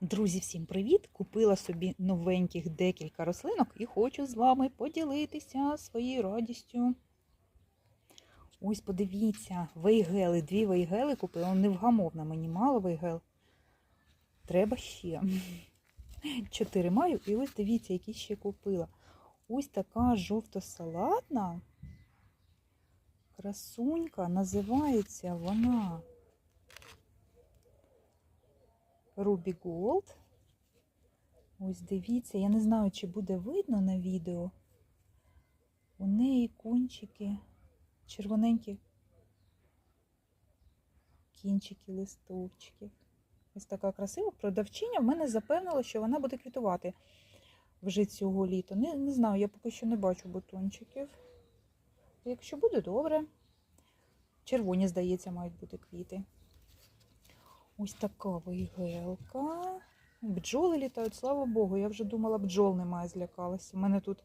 Друзі, всім привіт! Купила собі новеньких декілька рослинок і хочу з вами поділитися своєю радістю. Ось подивіться, вейгели, дві вейгели купила. Невгамовна мені мало вейгел. Треба ще. Чотири маю, і ось дивіться, які ще купила. Ось така жовто-салатна красунька, називається вона. Ruby Gold. Ось дивіться, я не знаю, чи буде видно на відео. У неї кончики червоненькі кінчики листочків. Ось така красива. Продавчиня в мене запевнила, що вона буде квітувати вже цього літа. Не, не знаю, я поки що не бачу бутончиків. Якщо буде, добре. Червоні, здається, мають бути квіти. Ось така вигелка. Бджоли літають, слава Богу. Я вже думала, бджол немає, злякалася. У мене тут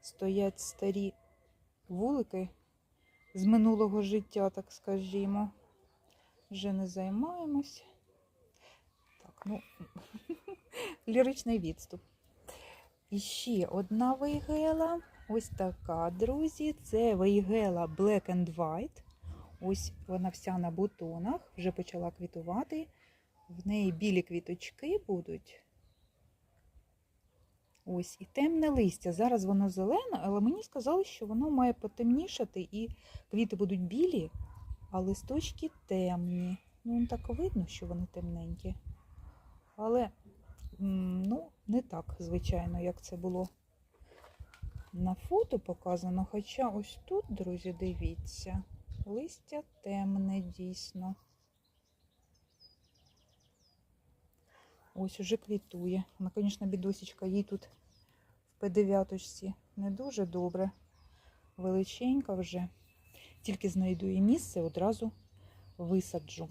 стоять старі вулики з минулого життя, так скажімо. Вже не займаємось. Так, ну, ліричний відступ. І ще одна вейгела. Ось така, друзі. Це вейгела Black and White. Ось вона вся на бутонах, вже почала квітувати. В неї білі квіточки будуть. Ось і темне листя. Зараз воно зелене, але мені сказали, що воно має потемнішати і квіти будуть білі, а листочки темні. Ну, так видно, що вони темненькі. Але, ну, не так, звичайно, як це було на фото показано. Хоча ось тут, друзі, дивіться. Листя темне дійсно. Ось уже квітує. Вона, звісно, бідосічка, їй тут в П9 не дуже добре. Величенька вже. Тільки знайду її місце, одразу висаджу.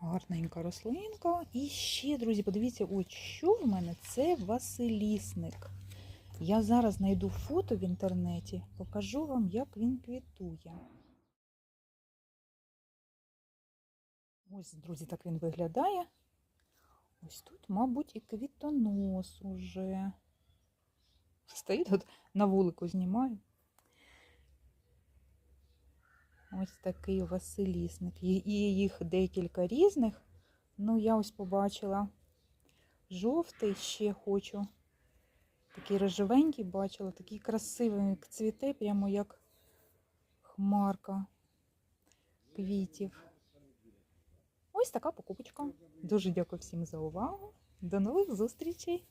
Гарненька рослинка. І ще, друзі, подивіться, ось що в мене це Василісник. Я зараз знайду фото в інтернеті, покажу вам, як він квітує. Ось, друзі, так він виглядає. Ось тут, мабуть, і квітонос уже. Стоїть тут на вулику знімаю. Ось такий Василісник. І їх декілька різних. Ну, я ось побачила жовтий ще хочу. Такий рожевенький бачила, такий красивий цвіте, прямо як хмарка квітів. Ось така покупочка. Дуже дякую всім за увагу. До нових зустрічей!